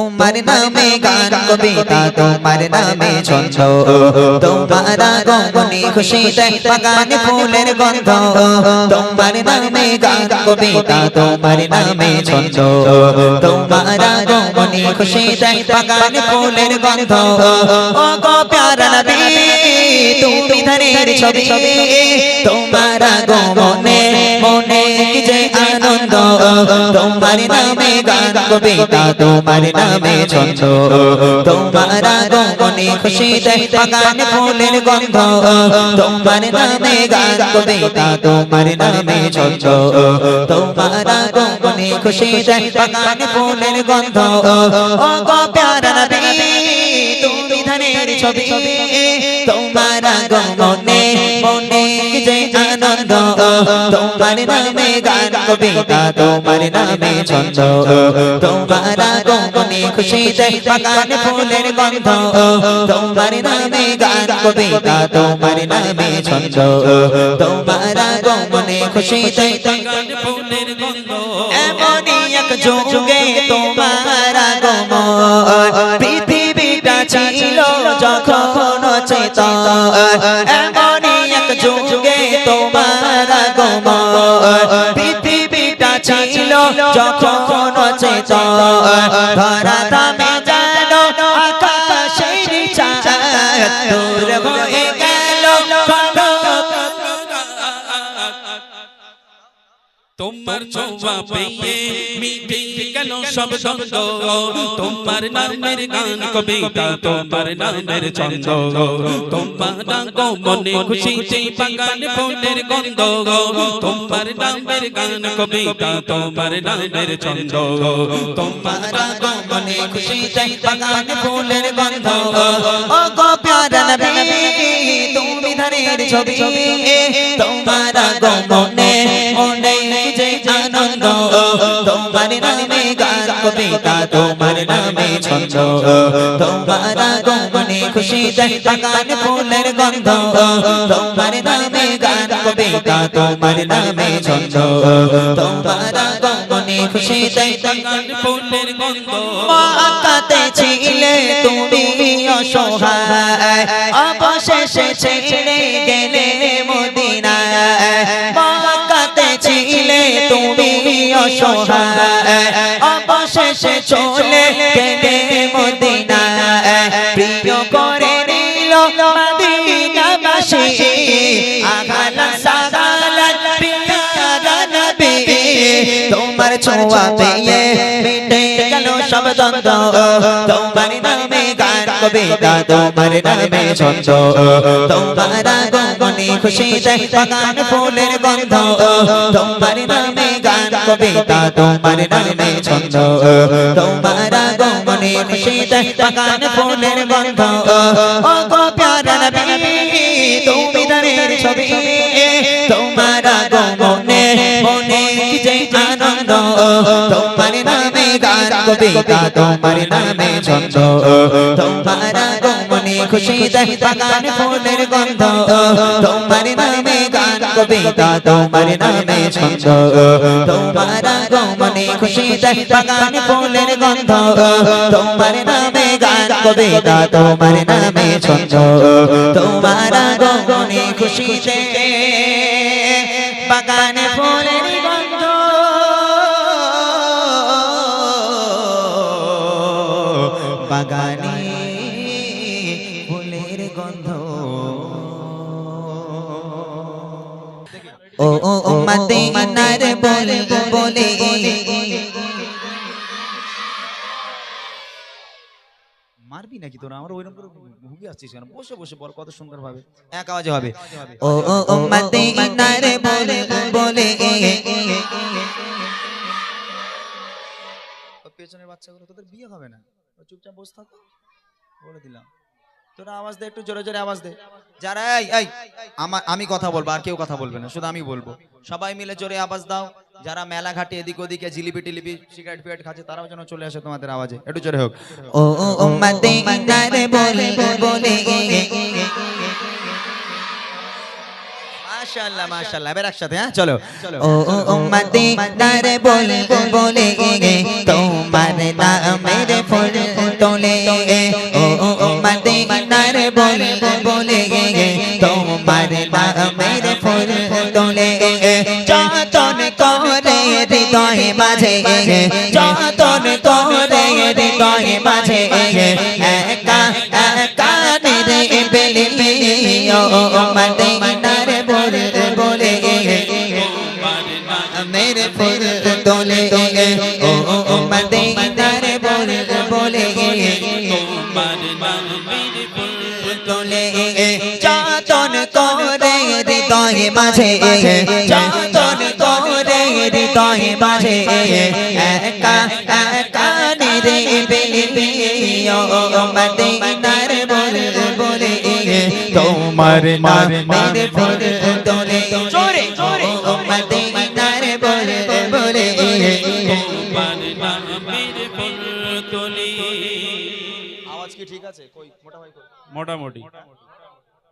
তোমার নামে গান কবিতা, তোমার নামে ছন্দ। তোমার গগনে খুশিতে বাগান ফুলের গন্ধ। তোমার নামে গান কবিতা, তোমার নামে ছন্দ। তোমার গগনে খুশিতে বাগান ফুলের গন্ধ। ও গো প্যারা তুমি ধরের ছবি। তোমার গগনে মনে তোমার নামে গান কবিতা তোমার নামে ছন্দ। তোমার গগনে খুশিতে বাগান ফুলের গন্ধ। তোমার নামে গান কবিতা তোমার নামে ছন্দ। তোমার গগনে খুশিতে বাগান ফুলের গন্ধ। ও গো প্যারা নবী তুমি ধনের ছবি। তোমার গগনে মনে যে আনন্দ তোমার নামে গান কবিতা তোমার নামে ছন্দ তোমার গগনে খুশিতে বাগান ফুলের গন্ধ তোমার নামে গান কবিতা তোমার নামে ছন্দ তোমার গগনে খুশিতে বাগান ফুলের গন্ধ তোমার আগমন পৃথিবীটা ছিল যখন চেতন যখন চেতন ধরা দামে গেল তোমার ছোঁয়া পেয়ে মিটে গেল সব দ্বন্দ্ব, তোমার নামের গান কবিতা, তোমার নামের ছন্দ, তোমার গো মনে খুশিতে বাগান ফুলের গন্ধ, তোমার নামের গান কবিতা, তোমার নামের ছন্দ, তোমার গো মনে খুশিতে বাগান ফুলের গন্ধ। ও গো প্যারা নবী তুমি ধরের ছবি, তোমার গো মনে মনে যে আনন্দ, তোমার নামে কবিতা তোমার নামে ছন্দ। তোমার গো মনে খুশিতে বাগান ফুলের গন্ধ। তোমার নামে গান, কবিতা তোমার নামে ছন্দ। তোমার গো মনে খুশিতে বাগান ফুলের গন্ধ। মাকাতে ছিলে তুমি অসহায়। অবশেষে ছেড়ে গেলে চলে গেলে মদিনা প্রিয় করে নিল মদিনাবাসী। আগালা সাগালা পিয়ারা নবী। তোমার ছোঁয়া পেয়ে মিটে গেল সব দ্বন্দ্ব। তোমার নামে গান কবিতা তোমার নামে ছন্দ? তোমার গগনে খুশিতে বাগান ফুলের গন্ধ। তোমার নামে গান কবিতা তোমার নামে ছন্দ? তোমার গগনে খুশিতে বাগান ফুলের গন্ধ। ও গো প্যারা নবী গান কবিতা তোমার নামে ছন্দ তোমার গমনে খুশিতে বাগান ফুলের গন্ধ তোমার নামে গান কবিতা তোমার নামে ছন্দ তোমার গমনে খুশিতে বাগান ফুলের গন্ধ তোমার নামে গান কবিতা তোমার নামে ছন্দ তোমার গমনে খুশিতে বাগান ও ও মদিনার বলে বলে মারবি নাকি তোরা আমার ওইরকম করে ভুগে আসছিস কেন বসে বসে বল কত সুন্দর ভাবে এক আওয়াজে হবে ও ও ও মদিনার বলে বলে পেছনের বাচ্চাগুলো তোদের বিয়ে হবে না চুপচাপ বসে থাকো বলে দিলাম তোরা আওয়াজ দে একটু জোরে জোরে আওয়াজ দে। যারা এই এই আমার আমি কথা বলব আর কেউ কথা বলবে না শুধু আমি বলব। সবাই মিলে জোরে আওয়াজ দাও। যারা মেলা ঘাটে এদিক ওদিকে জিলিপি টিলিপি সিগারেট ফিগারেট খাচ্ছে তারাও যেন চলে আসে তোমাদের আওয়াজে। একটু জোরে হোক। ও ও ও বলে বলে মাশাআল্লাহ মাশাআল্লাহ। এবার একসাথে হ্যাঁ চলো। ও ও মদিনার বল বলে তোমার নামের ফুল তোলে। ও মদিনার বল বলে তোমার নামের ফুল তোলে যতন করে হৃদয় মাঝে যতন করে হৃদয় মাঝে একা একা নিরে বেলে ও মদিনার বল বলে মেরে ফুল তোলে মাঝে চাতন করে হৃদয় মাঝে একা একা নিরে বেলে ও মদিনার বল বলে তোমার নামের ফুল তোলে। জোরে জোরে মদিনার বল বলে তোমার নামের ফুল তোলে। আওয়াজ কি ঠিক আছে? কই? মোটা ভাই কই মোটামুটি।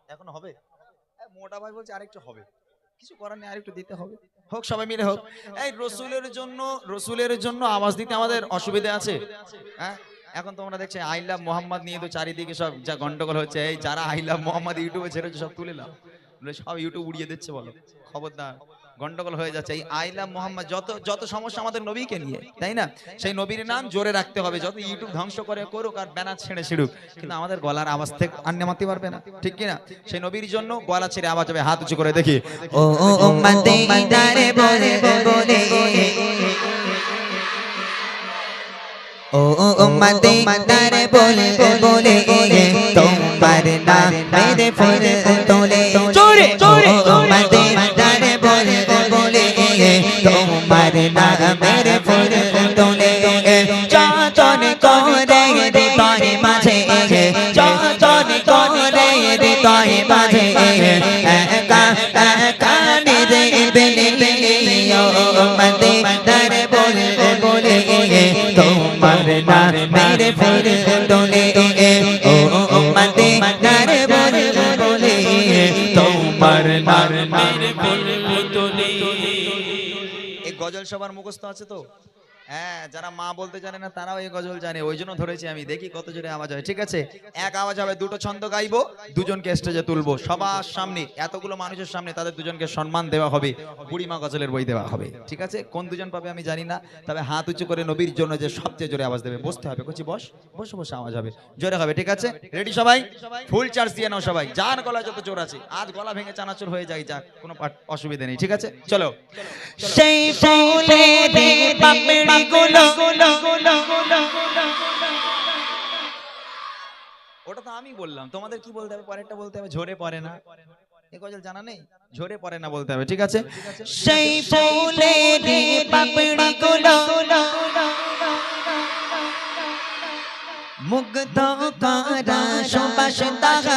এখন হবে? মোটা ভাই বলছে, আরেকটু হবে। কিছু করার নেই, আরেকটু দিতে হবে। হোক, সবাই মিলে হোক। এই রসুলের জন্য রসুলের জন্য আওয়াজ দিতে আমাদের অসুবিধা আছে। হ্যাঁ? এখন তোমরা দেখছ, আই লাভ মোহাম্মদ নিয়ে তো চারিদিকে সব যা গন্ডগোল হচ্ছে। এই যারা আই লাভ মোহাম্মদ ইউটিউবে ছেড়েছে, সব তুলে সব ইউটিউব উড়িয়ে দিচ্ছে বলো। খবরদার। গন্ডগোল হয়ে যাচ্ছে এই আই লাভ মোহাম্মদ যত যত সমস্যা আমাদের নবীকে নিয়ে তাই না সেই নবীর নাম জোরে রাখতে হবে যত ইউটিউব ধ্বংস করে করুক আর ব্যানার ছেড়ে ছিড়ুক কিন্তু আমাদের গলার আওয়াজ থেকে আর নেমাতে পারবে না ঠিক কিনা সেই নবীর জন্য গলা ছেড়ে আওয়াজ হবে হাত উঁচু করে দেখি ও ও মদিনার বলে বলে ও মদিনার বলে বলে তোমার নামের ফুল তোলে জোরে জোরে তোমার নামের ফুল তোলে চাচন করে হৃদয় মাঝে চাচন করে হৃদয় মাঝে একা একা নিরে বেলে ও মদিনার বলে বলে তোমার নামের ফুল তোলে সবার মুখস্থ আছে তো? হ্যাঁ যারা মা বলতে জানে না, তারাও এই গজল জানে। ওই জন্য ধরেছি আমি। দেখি কত জোরে আওয়াজ হয়। ঠিক আছে? এক আওয়াজ হবে, দুটো ছন্দ গাইবো, দুজনকে স্টেজে তুলবো। সবার সামনে, এতগুলো মানুষের সামনে তাদের দুজনকে সম্মান দেওয়া হবে। বুড়িমা গজলের বই দেওয়া হবে। ঠিক আছে? কোন দুজন পাবে আমি জানি না। তবে হাত উঁচু করে নবীর জন্য যে সবচেয়ে জোরে আওয়াজ দেবে, বসতে হবে। কচি বস, বসে বসে, আওয়াজ হবে। জোরে হবে, ঠিক আছে? রেডি সবাই? ফুল চার্জ দিয়ে নাও সবাই। যার গলায় যত জোর আছে, আজ গলা ভেঙে চানাচুর হয়ে যায় যাক, কোনো অসুবিধা নেই। ঠিক আছে? চলো। সেই গুলো ওটা তো আমি বললাম। তোমাদের কি বলতে হবে? পরেরটা বলতে হবে? ঝরে পড়ে না। এ গজল জানা নেই? ঝরে পড়ে না বলতে হবে ঠিক আছে? সেই ফুলে রে পাপড়ি গুলো মুগ্ধ করা সুবাস তাহা।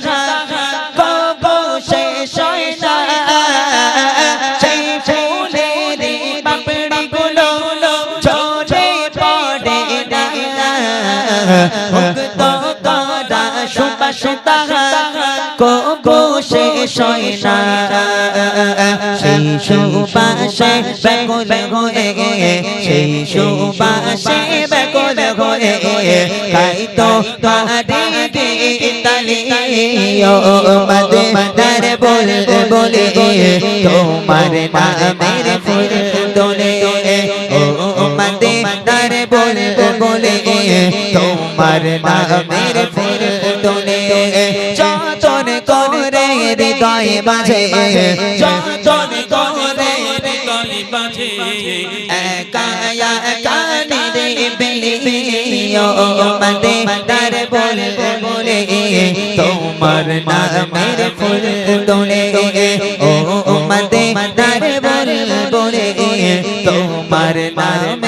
শেষ না সেই সুবাসে বেকুল হয়ে সেই সুবাসে বেকুল হয়ে তাই তো তারে মদার বল বলে তোমার নামের ফুল তোলে ও মদে মদার বলে তোমার নামের ফুল হৃদয় মাঝে চচন করে হৃদয় মাঝে একা একা নিরে বেলে ও মদে মদার বল বলে তোমার নামের ফুল তোলে ও মদে মদার বল বলে তোমার নামের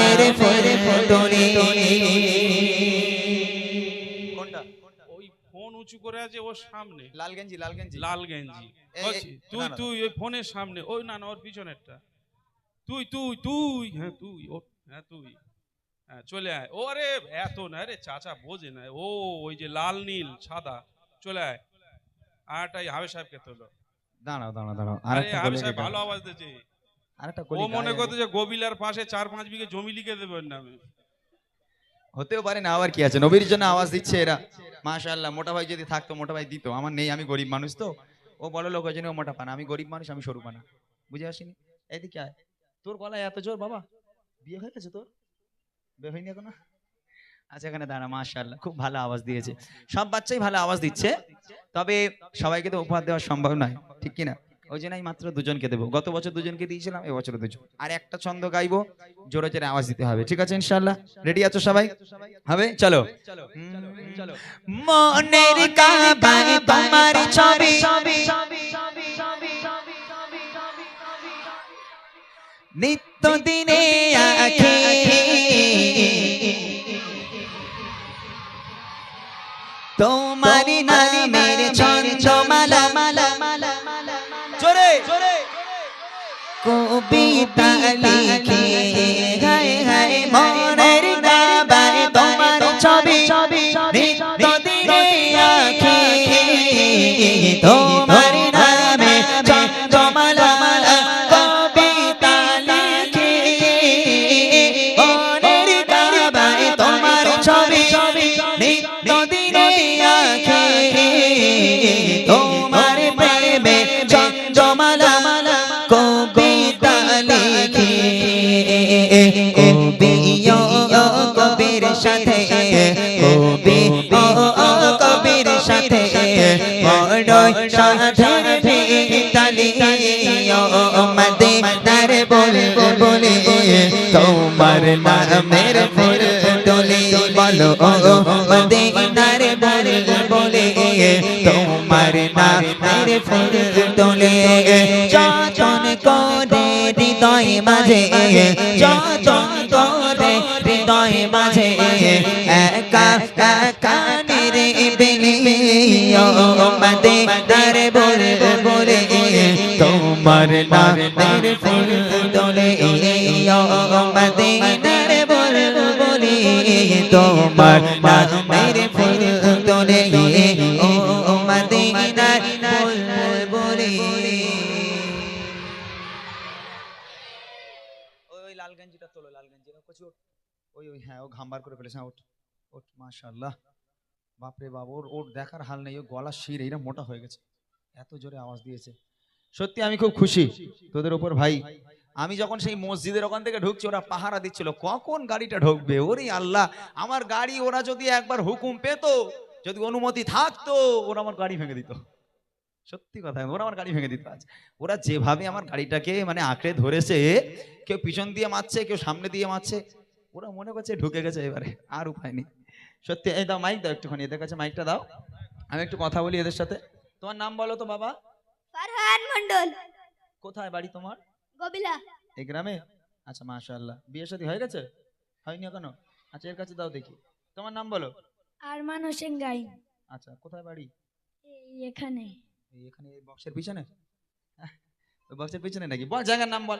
যে ওর সামনে। লাল গেঞ্জি লাল গেঞ্জি। লাল গেঞ্জি। এই- বলছি, এই- তুই না, না। তুই ওই ফোনের সামনে ওই না না ওর পিছনেরটা। তুই তুই তুই হ্যাঁ তুই ও হ্যাঁ তুই। হ্যাঁ চলে আয়। ও আরে এত না রে চাচা বোঝে না। ও ওই যে লাল নীল সাদা চলে আয়। আরটাই হাবে সাহেবকে তোলো। দাঁড়াও দাঁড়াও দাঁড়াও। আরে আরেকটা হাবে সাহেব ভালো আওয়াজ দিয়েছে। আরেকটা ও মনে করতে যে গোবিলার পাশে চার পাঁচ বিঘে জমি লিখে দেবেন ওর নামে হতেও পারে না, আবার কি আছে? নবীর জন্য আওয়াজ দিচ্ছে এরা। মাশাআল্লাহ, মোটা ভাই যদি থাকতো, মোটা ভাই দিত। আমার নেই, আমি গরিব মানুষ তো। ও বড় লোক ওই জন্য ও মোটা পানা। আমি গরিব মানুষ, আমি সরু পানা। বুঝে আসিনি? এদিকে আয়। তোর গলায় এত জোর, বাবা? বিয়ে হয়ে গেছে তোর? বিয়ে হয়নি এখনও? আচ্ছা এখানে দাঁড়া, মাশাআল্লাহ, খুব ভালো আওয়াজ দিয়েছে। সব বাচ্চাই ভালো আওয়াজ দিচ্ছে। তবে সবাইকে তো উপহার দেওয়া সম্ভব নয়, ঠিক কি না ওই জন্য আমি মাত্র দুজনকে দেবো। গত বছর দুজনকে দিয়েছিলাম এবছর দুজন। আর একটা ছন্দ গাইবো জোরে জোরে আওয়াজ দিতে হবে। ঠিক আছে ইনশাআল্লাহ? রেডি আছো সবাই? হবে? চলো। মনের কাবায় তোমার ছবি। নিত্য দিনে আখে তোমার নামের ছন্দমালা জোরে কবিতা লিখে বড় সাধের ভিতালি ও মদিনার বল বলে তোমার নামের ফুল তোলে বলো ও মদিনার বল তোমার নামের ফুল তোলে যতন করে হৃদয় মাঝে যতন করে হৃদয় মাঝে ওই লাল গেঞ্জিটা তোলো ওই ওই হ্যাঁ ও ঘামবার করে ফেলেছে হ্যাঁ ওঠ। ওঠ মাশাআল্লাহ। বাপরে বাপ, ওর ওর দেখার হাল নেই ও গলা শির এইরা মোটা হয়ে গেছে। এত জোরে আওয়াজ দিয়েছে। সত্যি আমি খুব খুশি তোদের ওপর, ভাই। আমি যখন সেই মসজিদের ওখান থেকে ঢুকছি, ওরা পাহারা দিচ্ছিল, কখন গাড়িটা ঢুকবে? ওরে আল্লাহ, আমার গাড়ি ওরা যদি একবার হুকুম পেতো, যদি অনুমতি থাকতো, ওরা আমার গাড়ি ভেঙে দিত। সত্যি কথা, ওরা আমার গাড়ি ভেঙে দিত আজ। ওরা যেভাবে আমার গাড়িটাকে মানে আঁকড়ে ধরেছে, কেউ পিছন দিয়ে মারছে, কেউ সামনে দিয়ে মারছে, ওরা মনে করছে ঢুকে গেছে এবারে, আর উপায় নেই। সত্যি এই দাও মাইক দাও একটুখানি এদের কাছে মাইকটা দাও। আমি একটু কথা বলি এদের সাথে। তোমার নাম বলো তো বাবা। ফারহান মন্ডল কোথায় বাড়ি তোমার? গবিলা এই গ্রামে? আচ্ছা মাশাআল্লাহ। বিয়ে শাদী হয়ে গেছে? হয়নি এখনও? আচ্ছা এর কাছে দাও দেখি। তোমার নাম বলো। আরমান হোসেন গাই। আচ্ছা কোথায় বাড়ি? এই এখানে। এই এখানে এই বক্সের পিছনে? ওই বক্সের পিছনে নাকি? বল জায়গার নাম বল।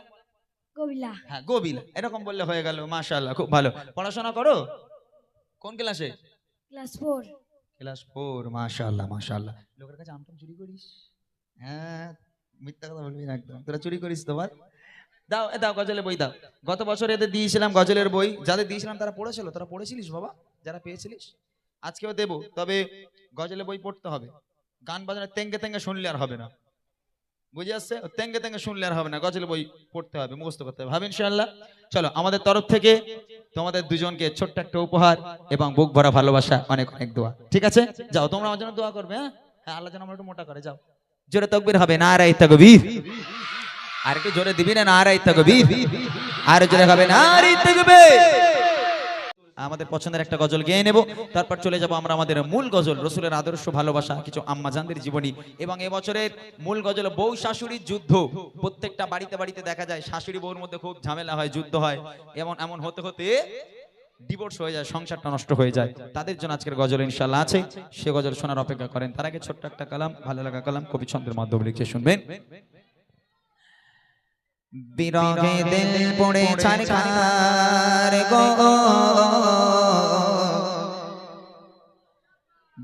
গবিলা হ্যাঁ গোবিল এরকম বললে হয়ে গেল মাশাআল্লাহ খুব ভালো। পড়াশোনা করো? কোন ক্লাসে ক্লাস ফোর ক্লাস ফোর মাশাআল্লাহ মাশাআল্লাহ। লোকের কাছে আমটাম চুরি করিস? হ্যাঁ মিথ্যা কথা বলবি না একদম। তোরা চুরি করিস তোমার? দাও এ দাও গজলের বই দাও। গত বছর এদের দিয়েছিলাম গজলের বই। যাদের দিয়েছিলাম তারা পড়েছিল। তারা পড়েছিলিস বাবা? যারা পেয়েছিলিস? আজকেও দেবো। তবে গজলের বই পড়তে হবে। গান বাজনা তেঙ্গে তেঙ্গে শুনলে আর হবে না। বুঝে আসছে তেঙ্গে তেঙ্গে শুনলে আর হবে না। গজলের বই পড়তে হবে, মুখস্থ করতে হবে। ভাবে ইনশাআল্লাহ। চলো, আমাদের তরফ থেকে তোমাদের দুজনকে ছোট্ট একটা উপহার এবং বুক ভরা ভালোবাসা, অনেক অনেক দোয়া। ঠিক আছে? যাও, তোমরা আমার জন্য দোয়া করবে হ্যাঁ? হ্যাঁ আল্লাহ যেন আমরা একটু মোটা করে, যাও। জোরে তকবির হবে না রাই তকবীর। আর একটু জোরে দিবি না না রাই তকবীর। আর জোরে হবে না রাই তকবীর। আমাদের পছন্দের একটা গজল গেয়ে নেব। তারপর চলে যাব আমরা আমাদের মূল গজল, রসুলের আদর্শ ভালোবাসা, কিছু আম্মাজানদের জীবনী। এবং এবছরের মূল গজল, বউ শাশুড়ির যুদ্ধ। প্রত্যেকটা বাড়িতে বাড়িতে দেখা যায়, শাশুড়ি বউর মধ্যে খুব ঝামেলা হয়, যুদ্ধ হয়। এমন এমন হতে হতে ডিভোর্স হয়ে যায়, সংসারটা নষ্ট হয়ে যায়। তাদের জন্য আজকের গজল ইনশাল্লাহ আছে। সে গজল শোনার অপেক্ষা করেন। তার আগে ছোট্ট একটা কালাম, ভালো লাগা কালাম, কবি ছন্দের মাধ্যমে লিখে শুনবেন। বিরহে দিল পড়ে ছাড়খার গো।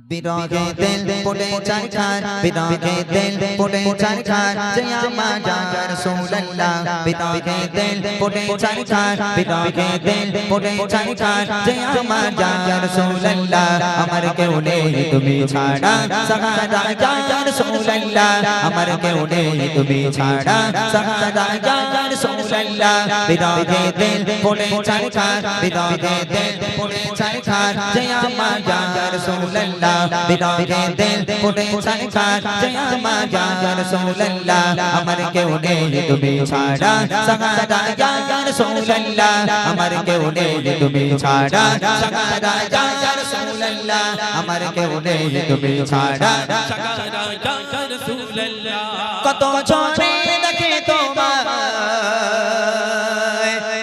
বিরহে দিল পড়ে ছাড়খার বিরহে দিল পড়ে ছাড়খার জয় আমার জান রাসূলুল্লাহ বিরহে দিল পড়ে ছাড়খার বিরহে দিল পড়ে ছাড়খার জয় আমার জান রাসূলুল্লাহ আমার কেউ নেই তুমি ছাড়া সাহারা জান রাসূলুল্লাহ আমার কেউ নেই তুমি ছাড়া সাহারা জান রাসূলুল্লাহ বিরহে দিল পড়ে ছাড়খার বিরহে দিল পড়ে ছাড়খার জয় আমার জান রাসূলুল্লাহ বিরহে দিল পড়ে ছাড়খার জয় আমার জান রাসূলুল্লাহ। আমার কেউ নেই তুমি ছাড়া। সাহারা জান রাসূলুল্লাহ। আমার কেউ নেই তুমি ছাড়া। সাহারা জান রাসূলুল্লাহ। আমার কেউ নেই তুমি ছাড়া। সাকারা ইয়া রাসূলুল্লাহ। কত চরে দেখে তোমার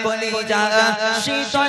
কলিজা শীতল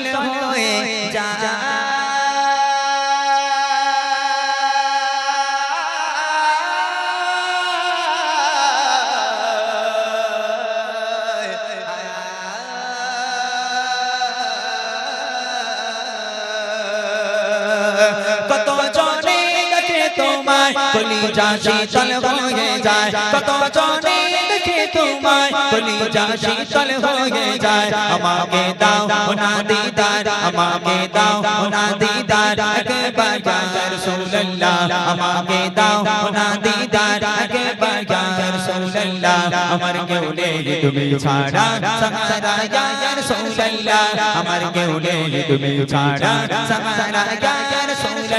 কলিজা শীতল হয়ে যায় কত জনে দেখে তোমায় কলিজা শীতল হয়ে যায় আমাকে দাও না দিদার আমাকে দাও না দিদার একবার ইয়া রাসূলুল্লাহ আমাকে দাও না দিদার একবার ইয়া রাসূলুল্লাহ আমার কেউ নেই তুমি ছাড়া সাহারা ইয়া রাসূলুল্লাহ আমার কেউ নেই তুমি ছাড়া সাহারা ইয়া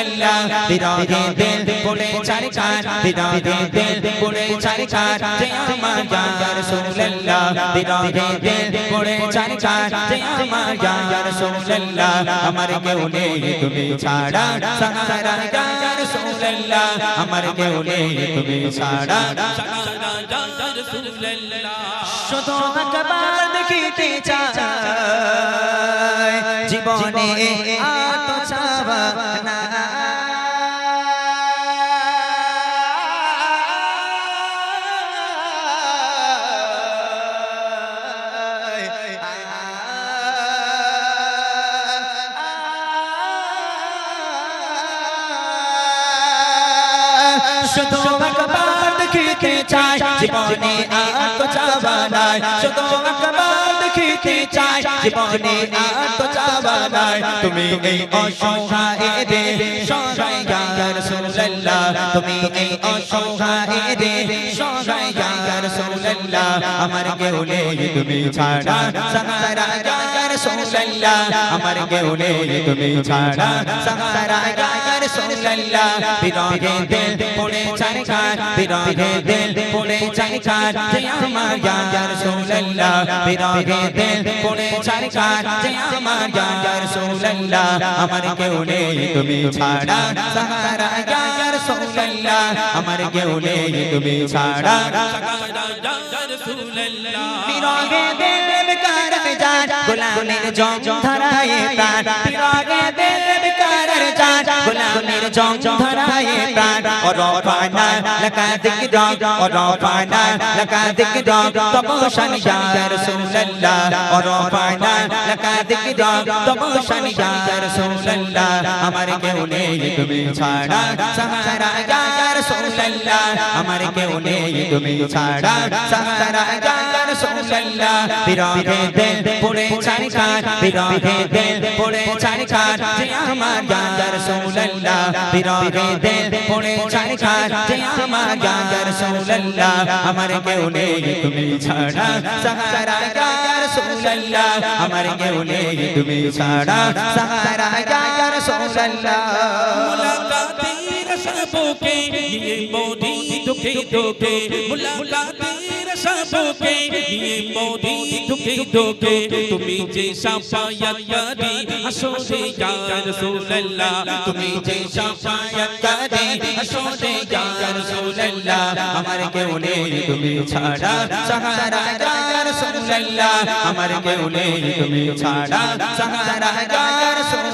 রাসূলুল্লাহ বিরহে দিল পড়ে বিরহে ইয়া রাসূলুল্লাহ। বিরহে দিল পড়ে ছাড়খার জয় আমার ইয়া রাসূলুল্লাহ। আমার কেউ নেই তুমি সাহারা আমার কেউ নেই তুমি ছাড়া একবার দেখিতে চাই জীবনে আত চাওয়া না শুধু একবার দেখিতে চাই, জীবনে আর তো চাওয়া নাই। শুধু একবার দেখিতে চাই, জীবনে আর তো চাওয়া নাই। তুমি এই অসহায় রে সহায় রাসূলুল্লাহ তুমি এই অসহায় রে সহায় রাসূলুল্লাহ আমার কেউ নেই তুমি ছাড়া সাহারা রাসূলুল্লাহ আমার কেউ নেই তুমি ছাড়া সাহারা ইয়া রাসূলুল্লাহ বিরহে দিল পড়ে ছাড়খার বিরহে দিল পড়ে ছাড়খার যে আমার ইয়া রাসূলুল্লাহ বিরহে দিল পড়ে ছাড়খার যে আমার ইয়া রাসূলুল্লাহ ইয়া রাসূলুল্লাহ আমার কেউ নেই তুমি ছাড়া সাকারা ইয়া রাসূলুল্লাহ বিরহে দিল বেকার যান গোলামের জং ধরায়ে প্রাণ বিরহে দিল গোলামের জং ধরায়ে প্রাণ অরফানা লাকা যিকরা অরফানা লাকা যিকরা আমার কেউ নেই তুমি ছাড়া, সাহারা ইয়া আমার কেউ নেই তুমি ছাড়া, সাহারা রাসূলুল্লাহ বিরহে দিল পড়ে ছাড়খার বিরহে দিল পড়ে ছাড়খার যে আমার ইয়া রাসূলুল্লাহ বিরহে দিল পড়ে ছাড়খার যে আমার ইয়া রাসূলুল্লাহ আমার কেউ নেই তুমি ছাড়া সাহারা ইয়া রাসূলুল্লাহ আমার কেউ নেই তুমি ছাড়া সাহারা ইয়া রাসূলুল্লাহ মুলাকাতের সবকে নিয়ে মোদি দুঃখে দুঃখে মুলাকাতের সবকে নিয়ে মোদি দুঃখে দুঃখে তুমি যে সাফায়াতকারী আসো রে ইয়া রাসূলুল্লাহ, তুমি যে সাফায়াতকারী আসো রে ইয়া রাসূলুল্লাহ, আমার কেউ নেই তুমি ছাড়া, সাহারা ইয়া রাসূলুল্লাহ, আমার কেউ নেই তুমি ছাড়া, সাহারা ইয়া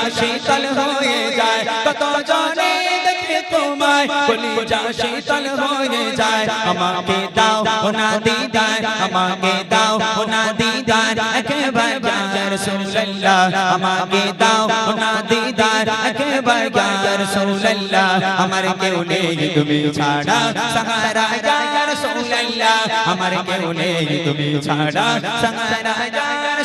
কলিজা শীতল হয়ে যায় কত জনে দেখে তোমায় কলিজা শীতল হয়ে যায়, আমাকে দাও ওনা দিদার, আমাকে দাও ওনা দিদার, একবার ইয়া রাসূলুল্লাহ আমাকে দাও ওনা দিদার, একবার ইয়া রাসূলুল্লাহ আমার কেউ নেই তুমি ছাড়া, সাহারা ইয়া রাসূলুল্লাহ আমার কেউ নেই তুমি ছাড়া, সাহারা ইয়া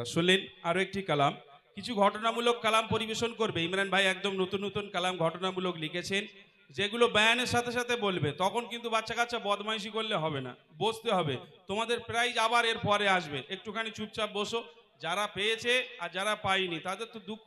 মাশাআল্লাহ শুনলেন আরও একটি কালাম। কিছু ঘটনামূলক কালাম পরিবেশন করবে। ইমরান ভাই একদম নতুন নতুন কালাম ঘটনামূলক লিখেছেন। যেগুলো বয়ানের সাথে সাথে বলবে। তখন কিন্তু বাচ্চা কাচ্চা বদমাইশি করলে হবে না। বসতে হবে। তোমাদের প্রাইজ আবার এর পরে আসবে। একটুখানি চুপচাপ বসো। যারা পেয়েছে আর যারা পায়নি, তাদের তো দুঃখ